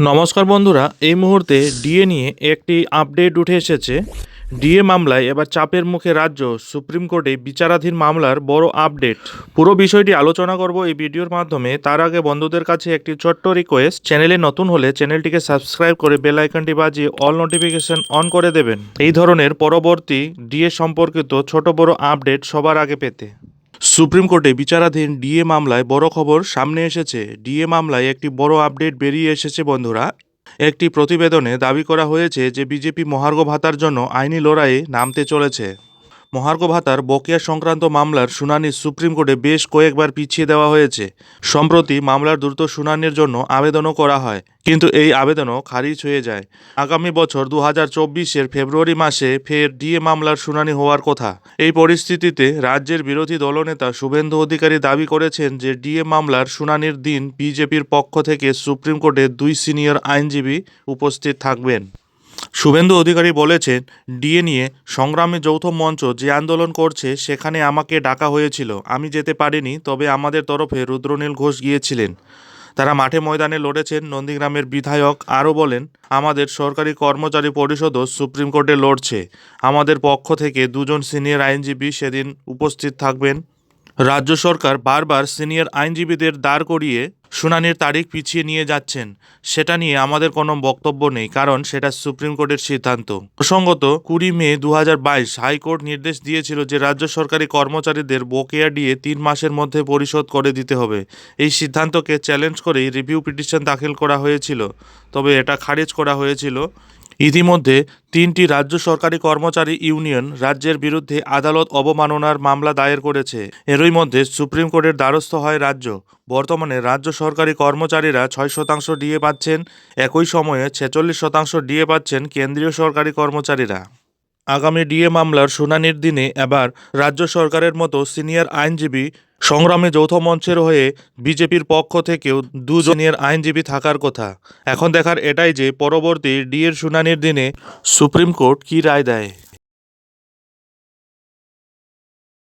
নমস্কার বন্ধুরা, এই মুহূর্তে ডিএ নিয়ে একটি আপডেট উঠে এসেছে। ডিএ মামলায় এবার চাপের মুখে রাজ্য সুপ্রিম কোর্টে বিচারাধীন মামলার বড় আপডেট। পুরো বিষয়টি আলোচনা করব এই ভিডিওর মাধ্যমে। তার আগে বন্ধুদের কাছে একটি ছোট্ট রিকোয়েস্ট চ্যানেলে নতুন হলে চ্যানেলটিকে সাবস্ক্রাইব করে বেল আইকনটি বাজিয়ে অল নোটিফিকেশন অন করে দেবেন। এই ধরনের পরবর্তী ডিএ সম্পর্কিত ছোট বড় আপডেট সবার আগে পেতে। সুপ্রিম কোর্টে বিচারাধীন ডিএ মামলায় বড় খবর সামনে এসেছে। ডিএ মামলায় একটি বড় আপডেট বেরিয়ে এসেছে বন্ধুরা। একটি প্রতিবেদনে দাবি করা হয়েছে যে, বিজেপি মহার্ঘ ভাতার জন্য আইনি লড়াইয়ে নামতে চলেছে। মহার্ঘ ভাতার বকেয়া সংক্রান্ত মামলার শুনানি সুপ্রিম কোর্টে বেশ কয়েকবার পিছিয়ে দেওয়া হয়েছে। সম্প্রতি মামলার দ্রুত শুনানির জন্য আবেদনও করা হয়, কিন্তু এই আবেদনও খারিজ হয়ে যায়। আগামী বছর দু হাজার চব্বিশের ফেব্রুয়ারি মাসে ফের ডিএ মামলার শুনানি হওয়ার কথা। এই পরিস্থিতিতে রাজ্যের বিরোধী দলনেতা শুভেন্দু অধিকারী দাবি করেছেন যে ডিএ মামলার শুনানির দিন বিজেপির পক্ষ থেকে সুপ্রিম কোর্টে দুই সিনিয়র আইনজীবী উপস্থিত থাকবেন। শুভেন্দু অধিকারী বলেছেন, ডিএ নিয়ে সংগ্রামী যৌথ মঞ্চ যে আন্দোলন করছে, সেখানে আমাকে ডাকা হয়েছিল। আমি যেতে পারিনি, তবে আমাদের তরফে রুদ্রনীল ঘোষ গিয়েছিলেন। তারা মাঠে ময়দানে লড়েছেন। নন্দীগ্রামের বিধায়ক আরও বলেন, আমাদের সরকারি কর্মচারী পরিষদও সুপ্রিম কোর্টে লড়ছে। আমাদের পক্ষ থেকে দুজন সিনিয়র আইনজীবী সেদিন উপস্থিত থাকবেন। রাজ্য সরকার বারবার সিনিয়র আইনজীবীদের দাঁড় করিয়ে শুনানির তারিখ পিছিয়ে নিয়ে যাচ্ছেন। সেটা নিয়ে আমাদের কোনো বক্তব্য নেই, কারণ সেটা সুপ্রিম কোর্টের সিদ্ধান্ত। প্রসঙ্গত, কুড়ি মে দু হাজার বাইশ হাইকোর্ট নির্দেশ দিয়েছিল যে রাজ্য সরকারি কর্মচারীদের বকেয়া দিয়ে তিন মাসের মধ্যে পরিশোধ করে দিতে হবে। এই সিদ্ধান্তকে চ্যালেঞ্জ করেই রিভিউ পিটিশন দাখিল করা হয়েছিল। তবে এটা খারিজ করা হয়েছিল ইতিমধ্যে তিনটি রাজ্য সরকারি কর্মচারী ইউনিয়ন রাজ্যের বিরুদ্ধে আদালত অবমাননার মামলা দায়ের করেছে। এরই মধ্যে সুপ্রিম কোর্টের দ্বারস্থ হয় রাজ্য। বর্তমানে রাজ্য সরকারি কর্মচারীরা ছয় শতাংশ ডিএ পাচ্ছেন, একই সময়ে ছেচল্লিশ শতাংশ ডিএ পাচ্ছেন কেন্দ্রীয় সরকারি কর্মচারীরা। আগামী ডিএ মামলার শুনানির দিনে এবার রাজ্য সরকারের মতো সিনিয়র আইনজীবী সংগ্রামে যৌথ মঞ্চের হয়ে বিজেপির পক্ষ থেকেও দুজনের আইনজীবী থাকার কথা। এখন দেখার এটাই যে পরবর্তী ডিএর শুনানির দিনে সুপ্রিম কোর্ট কী রায় দেয়?